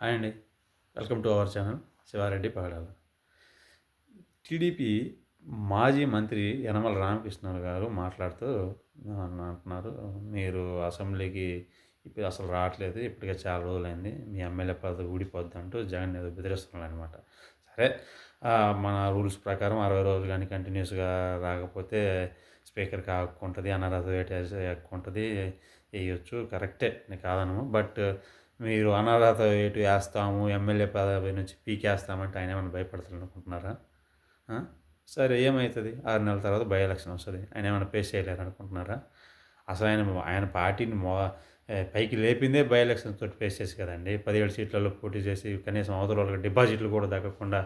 Hi అండి. Welcome to our channel Sivareddy Pagadala TDP మాజీ మంత్రి యనమల రామకృష్ణ గారు మాట్లాడుతూ అంటున్నారు మీరు అసెంబ్లీకి ఇప్పుడు అసలు రావట్లేదు ఇప్పటికే చాలా రోజులైంది మీ ఎమ్మెల్యే పదవి ఊడిపోద్ది అంటూ జగన్ ఏదో బెదిరిస్తున్నారు అనమాట సరే మన రూల్స్ ప్రకారం అరవై రోజులు కానీ కంటిన్యూస్గా రాకపోతే స్పీకర్ కాకుంటుంది అనర్హత వేట ఎక్కుంటుంది వేయచ్చు కరెక్టే నేను కాదనము బట్ మీరు అనర్హత ఏటు వేస్తాము ఎమ్మెల్యే పదవి నుంచి పీకేస్తామంటే ఆయన ఏమైనా భయపడతారు అనుకుంటున్నారా సరే ఏమవుతుంది ఆరు నెలల తర్వాత బై ఎలక్షన్ వస్తుంది. ఆయన ఏమైనా పేస్ చేయలేరు అనుకుంటున్నారా అసలు ఆయన ఆయన పార్టీని మో పైకి లేపిందే బై ఎలక్షన్ తోటి పేస్ చేసి కదండి. పదిహేడు సీట్లలో పోటీ చేసి కనీసం అవతల వాళ్ళకి డిపాజిట్లు కూడా దక్కకుండా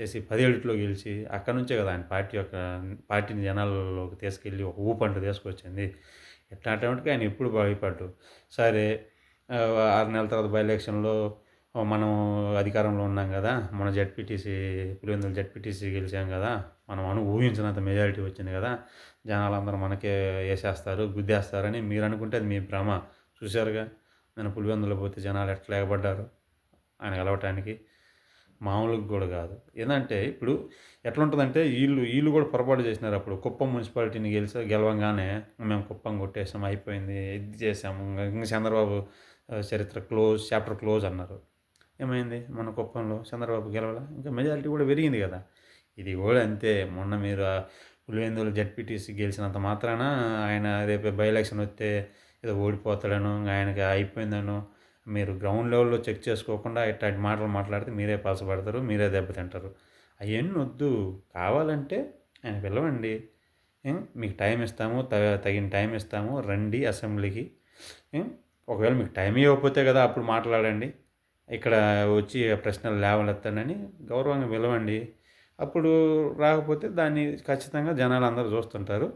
చేసి పదిహేడులో గెలిచి అక్కడ నుంచే కదా ఆయన పార్టీ యొక్క పార్టీని జనాలలోకి తీసుకెళ్ళి ఒక ఊపంట తీసుకొచ్చింది. ఎట్లాంటి ఆయన ఎప్పుడు భయపడ్డు? సరే ఆరు నెలల తర్వాత బై ఎలక్షన్లో మనం అధికారంలో ఉన్నాం కదా మన జడ్పీటీసీ పులివెందుల జడ్పీటీసీ గెలిచాం కదా మనం అను ఊహించినంత మెజారిటీ వచ్చింది కదా జనాలందరూ మనకే వేసేస్తారు గుద్దేస్తారని మీరు అనుకుంటే అది మీ భ్రమ. చూశారుగా నేను పులివెందులు పోతే జనాలు ఎట్లా లేకపడ్డారు ఆయన కలవటానికి మామూలుగా కూడా కాదు. ఏంటంటే ఇప్పుడు ఎట్లుంటుందంటే వీళ్ళు వీళ్ళు కూడా పొరపాటు చేసినారు అప్పుడు. కుప్పం మున్సిపాలిటీని గెలిచి గెలవంగానే మేము కుప్పం కొట్టేసాం అయిపోయింది ఇది చేసాము ఇంకా చంద్రబాబు చరిత్ర క్లోజ్ చాప్టర్ క్లోజ్ అన్నారు. ఏమైంది? మన కుప్పంలో చంద్రబాబు గెలవాల? ఇంకా మెజారిటీ కూడా పెరిగింది కదా. ఇది కూడా అంతే. మొన్న మీరు పులివెందులు జడ్పీటీసీ గెలిచినంత మాత్రాన ఆయన రేపు బై ఎలక్షన్ వస్తే ఏదో ఓడిపోతాడను ఆయనకి అయిపోయిందను మీరు గ్రౌండ్ లెవెల్లో చెక్ చేసుకోకుండా ఇట్లాంటి మాటలు మాట్లాడితే మీరే పాసపడతారు మీరే దెబ్బతింటారు అవన్నీ వద్దు. కావాలంటే ఆయన పిలవండి. మీకు టైం ఇస్తాము తగిన టైం ఇస్తాము రండి అసెంబ్లీకి. ఒకవేళ మీకు టైం ఇవ్వకపోతే కదా అప్పుడు మాట్లాడండి. ఇక్కడ వచ్చి ప్రశ్నలు లేవలెత్తానని గౌరవంగా పిలవండి. అప్పుడు రాకపోతే దాన్ని ఖచ్చితంగా జనాలు అందరూ చూస్తుంటారు.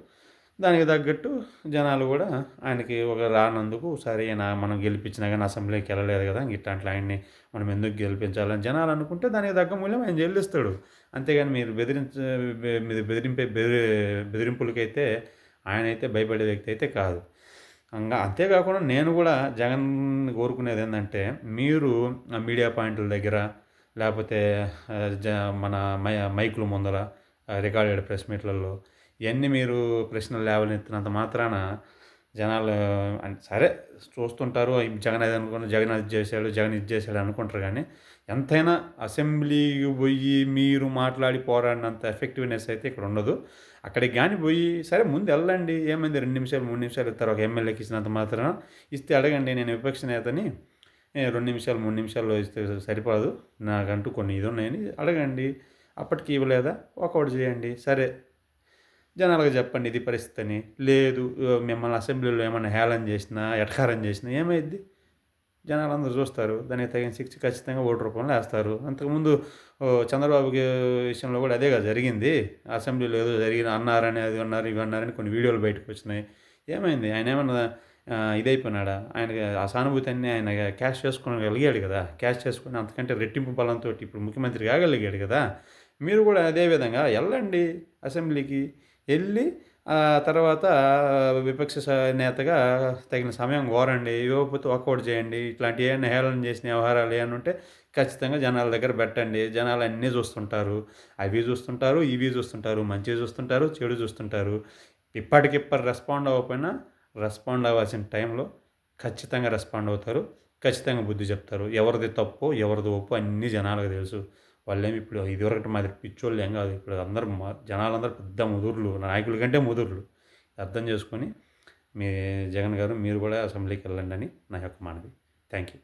దానికి తగ్గట్టు జనాలు కూడా ఆయనకి ఒక రానందుకు సరే మనం గెలిపించినా కానీ అసెంబ్లీకి వెళ్ళలేదు కదా ఇట్లాంటి ఆయన్ని మనం ఎందుకు గెలిపించాలని జనాలు అనుకుంటే దానికి తగ్గ మూల్యం ఆయన చెల్లిస్తాడు. అంతేగాని మీరు బెదిరించ మీరు బెదిరింపే బెదిరి బెదిరింపులకైతే ఆయన అయితే భయపడే వ్యక్తి అయితే కాదు. ఇంకా అంతేకాకుండా నేను కూడా జగన్ కోరుకునేది ఏంటంటే మీరు మీడియా పాయింట్ల దగ్గర లేకపోతే జ మన మై మైకుల ముందర రికార్డెడ్ ప్రెస్ మీట్లలో ఇవన్నీ మీరు ప్రశ్నలు లేవనెత్తినంత మాత్రాన జనాలు సరే చూస్తుంటారు జగన్ అది అనుకున్న జగన్ అది చేశాడు జగన్ ఇది చేశాడు అనుకుంటారు కానీ ఎంతైనా అసెంబ్లీకి పోయి మీరు మాట్లాడి పోరాడినంత ఎఫెక్టివ్నెస్ అయితే ఇక్కడ ఉండదు. అక్కడికి కానీ పోయి సరే ముందు వెళ్ళండి ఏమైంది రెండు నిమిషాలు మూడు నిమిషాలు ఇస్తారు ఒక ఎమ్మెల్యేకి ఇచ్చినంత మాత్రం ఇస్తే అడగండి నేను విపక్ష నేతని రెండు నిమిషాలు మూడు నిమిషాల్లో ఇస్తే సరిపోదు నాకంటూ కొన్ని ఇది ఉన్నాయని అడగండి. అప్పటికి ఇవ్వలేదా? ఒకటి చేయండి. సరే జనాలకు చెప్పండి ఇది పరిస్థితి అని. లేదు మిమ్మల్ని అసెంబ్లీలో ఏమైనా హేళన చేసినా ఎటకారం చేసినా ఏమైంది జనాలు అందరూ చూస్తారు. దానికి తగిన శిక్ష ఖచ్చితంగా ఓటు రూపంలో వేస్తారు. అంతకుముందు చంద్రబాబుకి విషయంలో కూడా అదేగా జరిగింది. అసెంబ్లీలో ఏదో జరిగిన అన్నారని అది అన్నారు ఇవి అన్నారని కొన్ని వీడియోలు బయటకు వచ్చినాయి. ఏమైంది? ఆయన ఏమన్నా ఇదైపోయినాడా? ఆయనకి ఆ సానుభూతి అన్ని ఆయన క్యాష్ చేసుకోగలిగాడు కదా. క్యాష్ చేసుకుని అంతకంటే రెట్టింపు బలంతో ఇప్పుడు ముఖ్యమంత్రి కాగలిగాడు కదా. మీరు కూడా అదేవిధంగా వెళ్ళండి అసెంబ్లీకి. తర్వాత విపక్ష నేతగా తగిన సమయం కోరండి. ఇవ్వకపోతే వర్కౌట్ చేయండి. ఇట్లాంటి ఏమైనా హేళన చేసిన వ్యవహారాలు ఏమైనా ఉంటే ఖచ్చితంగా జనాల దగ్గర పెట్టండి. జనాలు అన్నీ చూస్తుంటారు. అవి చూస్తుంటారు ఇవి చూస్తుంటారు మంచి చూస్తుంటారు చెడు చూస్తుంటారు. ఇప్పటికిప్పటి రెస్పాండ్ అవ్వకపోయినా రెస్పాండ్ అవ్వాల్సిన టైంలో ఖచ్చితంగా రెస్పాండ్ అవుతారు. ఖచ్చితంగా బుద్ధి చెప్తారు. ఎవరిది తప్పు ఎవరిది ఒప్పు అన్ని జనాలకు తెలుసు. వాళ్ళేమి ఇప్పుడు ఇదివరకటి మాదిరి పిచ్చోళ్ళు ఏం కాదు. ఇప్పుడు అందరూ జనాలందరూ పెద్ద ముదుర్లు నాయకుల కంటే ముదుర్లు. అర్థం చేసుకొని మీ జగన్ గారు మీరు కూడా అసెంబ్లీకి వెళ్ళండి అని నా యొక్క మనవి. Thank you.